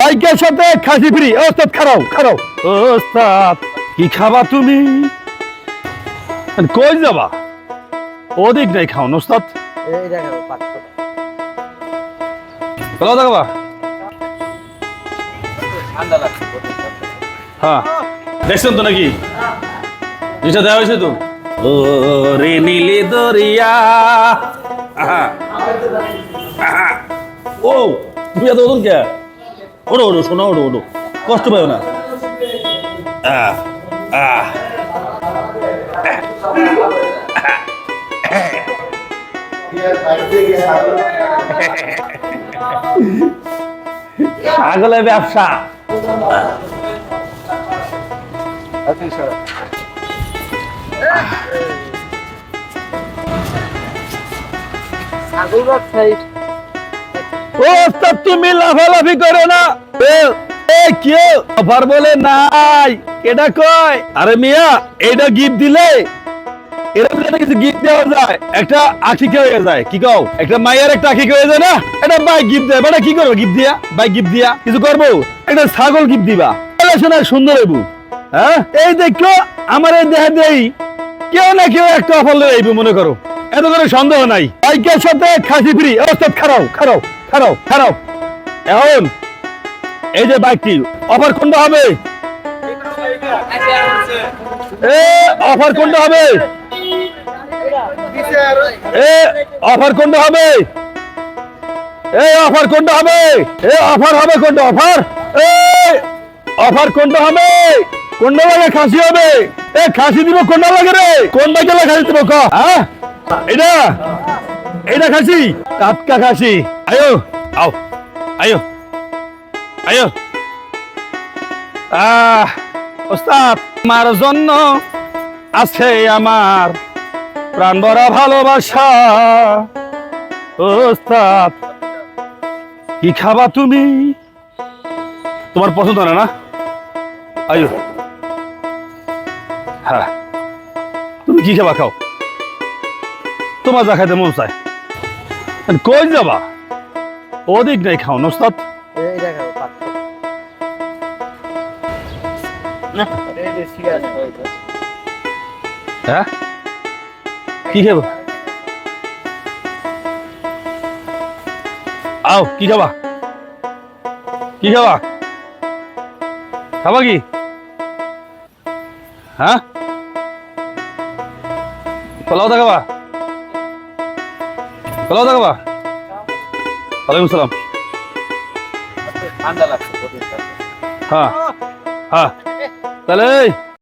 বাইকের সাথে খাসি ফ্রি। ওস্তাদ খারাও খারাও। ওস্তাদ কি খাবা তুমি? কই যাবা? ওদিক নাই খাও ওস্তাদ। ঠান্ডা লাগছে হ্যাঁ দেখছেন তো নাকি? জিনিসটা দেওয়া হয়েছে তো? ও রে নীলে দরিয়া। ও, তুমি এত ওজন কে? ওড়ো ওড়ো, শোনো, ওড়ো ওড়ো। কষ্ট পাও না। ছাগলের ব্যবসা। ব্যবসায়ী তুমি লাফালাফি করো না। কিছু একটা একটা হয়ে যায় না? মানে কি করব গিফট দিয়া? গিফট দিয়া? কিছু করব? একটা ছাগল গিফট দিবা। শোনা সুন্দর হ্যাঁ? এই দেখো, আমার এই দেহে দেই কেউ না কেউ একটা অফার লয়ে আইবো, মনে করো। এত করে সন্দেহ নাই। বাইকের সাথে খাসি ফ্রি, অবস্থা খারাও খারাও খারাও খারাও এখন এই যে বাইকটি, অফার কোনটা হবে? এ, অফার কোনটা হবে? এ, অফার কোনটা হবে? এ, অফার কোনটা হবে? এ, অফার হবে কোনটা, অফার? এ, অফার কোনটা হবে? কোনটা লাগে খাসি হবে? এ, খাসি দিব কোনটা লাগে রে? কোনটা গেলে খাসি দিব, ক? এটা এটা খাসি? টাটকা খাসি। আয়ো, আও, আয়ো আয়ো। আহ, ওস্তাদ জন্য আছে আমার প্রাণ ভরা ভালোবাসা। ওস্তাদ, কি খাবা তুমি? তোমার পছন্দ না না? আয়ো। হ্যাঁ। তুমি কি খাবা খাও? তোমার যা খাইতে মন আর কই যাবা? ওদিক নাই খাও আছে হ্যাঁ? কি খাব? আও, কি খাবা? কি খাবা? খাবা কি? হ্যাঁ? পোলাও দেখাবা পোলাও দেখাবা ওয়ালাইকুম সালাম। ঠান্ডা লাগছে হ্যাঁ হ্যাঁ। তাহলে